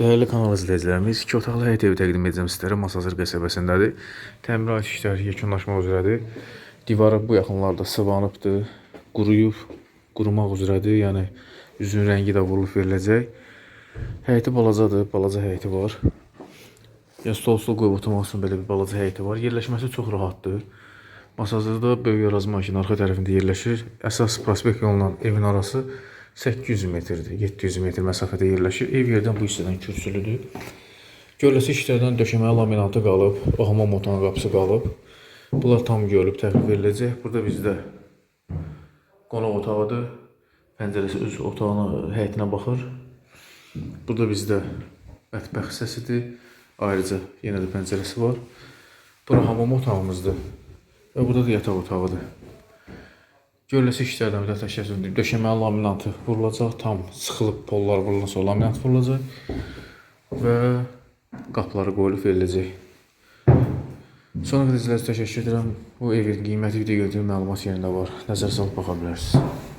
Değerli kanal izləyicilərimiz, iki otaqlı həyət evi təqdim edəcəm sizlərə. Masazır qəsəbəsindədir. Təmir işləri yekunlaşmaq üzrədir. Divarı bu yaxınlarda sıvanıbdır, quruyub, qurumaq üzrədir. Yəni üzün rəngi də vurulub veriləcək. Həyəti balacadır, balaca həyəti var. Ya stol stol qoyub oturmaq üçün belə bir balaca həyəti var. Yerləşməsi çox rahatdır. Masazırda böyük Araz maşını arxa tərəfində yerləşir. Əsas prospekt yolla evin arası 800 metrdir. 700 metr məsafədə yerləşir. Ev yerdən bu hissədən kürsülüdür. Gölləsi işlərdən döşəməyə laminatı qalıb, hamam otağının qapısı qalıb. Bunlar tam görülüb təhvil veriləcək. Burada bizdə qonaq otağıdır. Pəncərəsi öz otağına, həyətinə baxır. Burada bizdə mətbəx hissəsidir. Ayrıca yenə də pəncərəsi var. Bura hamam otağımızdır. Və burada da yataq otağıdır. Gölləsi işlərdən bir də təşəkkür Döşəməyə laminatı vurulacaq. Tam sıxılıb pollar vurulansa o laminat vurulacaq. Və qapıları qoyulub veriləcək. Sonra qədər üçün təşəkkür edirəm. Bu evin qiyməti video gördüyüm məlumat yerində var. Nəzər salıb baxa bilərsiniz.